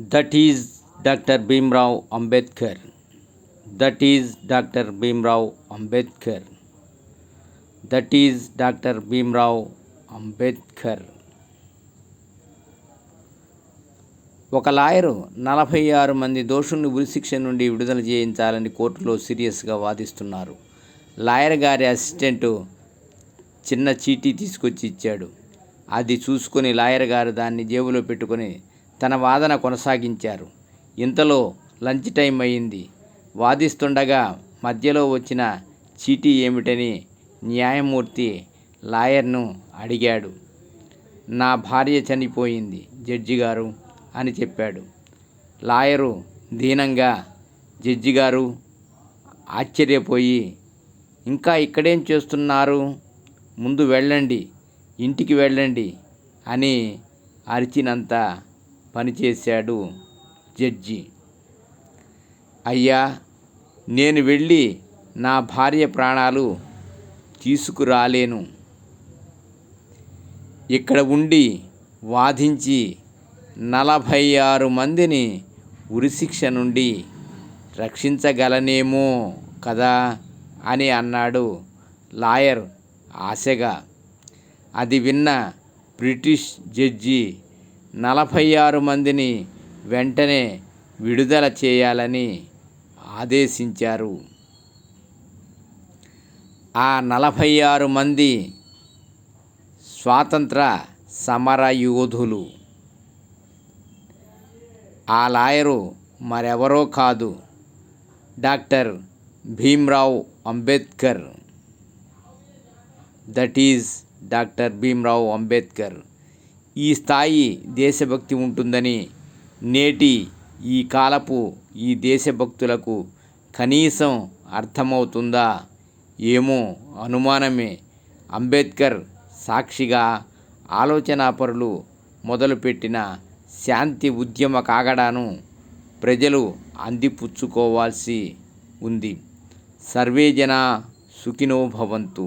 That is doctor Bhimrao Ambedkar that is doctor Bhimrao Ambedkar that is doctor Bhimrao Ambedkar ఒక lawyer నలభై ఆరు మంది దోషుల్ని ఉరిశిక్ష నుండి విడుదల చేయించాలని కోర్టులో సీరియస్గా వాదిస్తున్నారు. లాయర్ గారి అసిస్టెంటు చిన్న చీటీ తీసుకొచ్చి ఇచ్చాడు. అది చూసుకొని లాయర్ గారు దాన్ని జేబులో పెట్టుకొని తన వాదన కొనసాగించారు. ఇంతలో లంచ్ టైం అయింది. వాదిస్తుండగా మధ్యలో వచ్చిన చీటీ ఏమిటని న్యాయమూర్తి లాయర్ను అడిగాడు. నా భార్య చనిపోయింది జడ్జి గారు అని చెప్పాడు. లాయరు దీనంగా జడ్జి గారు ఆశ్చర్యపోయి ఇంకా ఇక్కడేం చేస్తున్నారు? ముందు వెళ్ళండి ఇంటికి వెళ్ళండి అని అరిచినంత పనిచేశాడు జడ్జి. అయ్యా నేను వెళ్ళి నా భార్య ప్రాణాలు తీసుకురాలేను. ఇక్కడ ఉండి వాదించి నలభై ఆరు మందిని ఉరిశిక్ష నుండి రక్షించగలనేమో కదా అని అన్నాడు లాయర్ ఆశగా. అది విన్న బ్రిటిష్ జడ్జి నలభై ఆరు మందిని వెంటనే విడుదల చేయాలని ఆదేశించారు. ఆ నలభై ఆరు మంది స్వాతంత్ర సమర యోధులు. ఆ లాయరు మరెవరో కాదు doctor Bhimrao Ambedkar. That is doctor Bhimrao Ambedkar. ఈ స్థాయి దేశభక్తి ఉంటుందని నేటి ఈ కాలపు ఈ దేశభక్తులకు కనీసం అర్థమవుతుందా ఏమో అనుమానమే. అంబేద్కర్ సాక్షిగా ఆలోచనాపరులు మొదలుపెట్టిన శాంతి ఉద్యమ కాగడాను ప్రజలు అందిపుచ్చుకోవాల్సి ఉంది. సర్వేజన సుఖినో భవంతు.